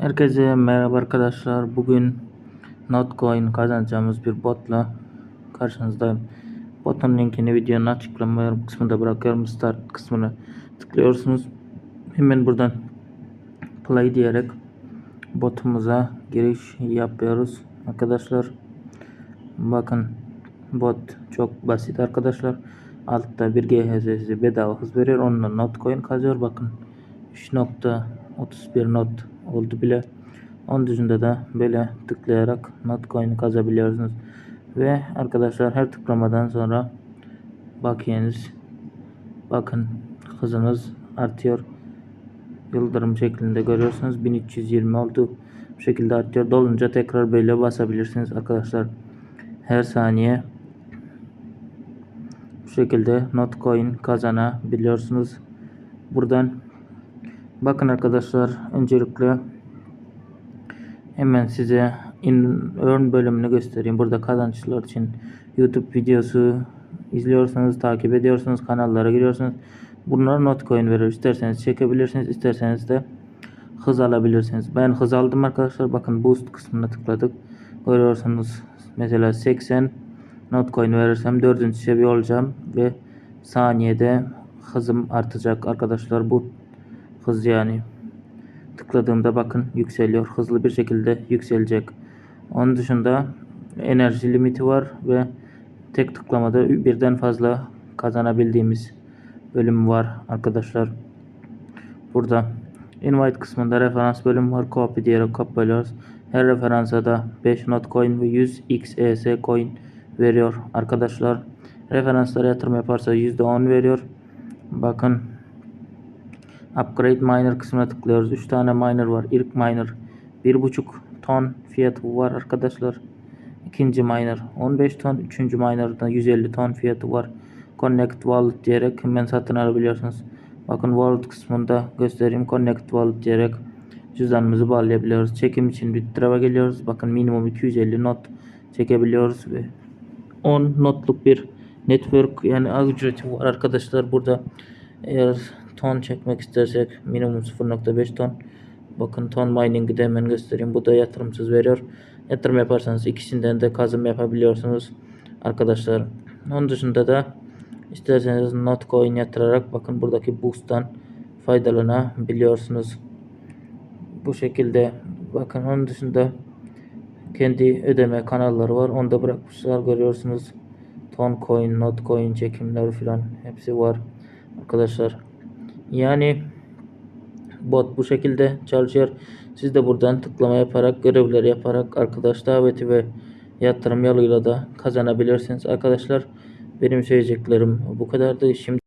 Herkese merhaba arkadaşlar. Bugün Notcoin kazanacağımız bir botla karşınızdayım. Botun linkini videonun açıklama kısmında bırakıyorum. Start kısmına tıklıyorsunuz. Hemen buradan play diyerek botumuza giriş yapıyoruz. Arkadaşlar bakın bot çok basit arkadaşlar. Altta bir GHZ bedava hız veriyor. Onunla Notcoin kazıyor. Bakın 3.31 not oldu bile. Onun dışında da böyle tıklayarak Notcoin kazabiliyorsunuz. Ve arkadaşlar her tıklamadan sonra bakiyeniz bakın hızınız artıyor. Yıldırım şeklinde görüyorsunuz. 1320 oldu. Bu şekilde artıyor. Dolunca tekrar böyle basabilirsiniz arkadaşlar. Her saniye bu şekilde Notcoin kazanabiliyorsunuz. Buradan bakın arkadaşlar öncelikle hemen size in earn bölümünü göstereyim. Burada kazançlar için YouTube videosu izliyorsanız, takip ediyorsanız, kanallara giriyorsunuz. Bunlar Notcoin verir. İsterseniz çekebilirsiniz, isterseniz de hız alabilirsiniz. Ben hız aldım arkadaşlar. Bakın boost kısmına tıkladık. Görüyorsunuz mesela 80 Notcoin verirsem 4. seviye olacağım ve saniyede hızım artacak arkadaşlar. Bu hız yani tıkladığımda bakın yükseliyor. Hızlı bir şekilde yükselecek. Onun dışında enerji limiti var ve tek tıklamada birden fazla kazanabildiğimiz bölüm var arkadaşlar. Burada invite kısmında referans bölüm var. Copy diyerek kopyalıyoruz. Her referansa da 5 not coin ve 100 XES coin veriyor arkadaşlar. Referanslara yatırım yaparsa %10 veriyor. Bakın Upgrade miner kısmına tıklıyoruz. 3 tane miner var. İlk miner 1.5 ton fiyatı var arkadaşlar. İkinci miner 15 ton. Üçüncü miner'da 150 ton fiyatı var. Connect Wallet diyerek hemen satın alabiliyorsunuz. Bakın Wallet kısmında göstereyim. Connect Wallet diyerek cüzdanımızı bağlayabiliyoruz. Çekim için bir tarafa geliyoruz. Bakın minimum 250 not çekebiliyoruz ve 10 notluk bir network yani ücreti var arkadaşlar burada eğer ton çekmek istersek minimum 0.5 ton bakın ton mining'i de hemen göstereyim bu da yatırımsız veriyor yatırım yaparsanız ikisinden de kazım yapabiliyorsunuz arkadaşlar onun dışında da isterseniz notcoin yatırarak bakın buradaki boost'tan faydalanabiliyorsunuz bu şekilde bakın onun dışında kendi ödeme kanalları var. Onda bırakmışlar görüyorsunuz. Ton coin, not coin çekimler filan hepsi var arkadaşlar. Yani bot bu şekilde çalışıyor. Siz de buradan tıklama yaparak, görevleri yaparak arkadaş daveti ve yatırım yoluyla da kazanabilirsiniz arkadaşlar. Benim söyleyeceklerim bu kadardı. Şimdi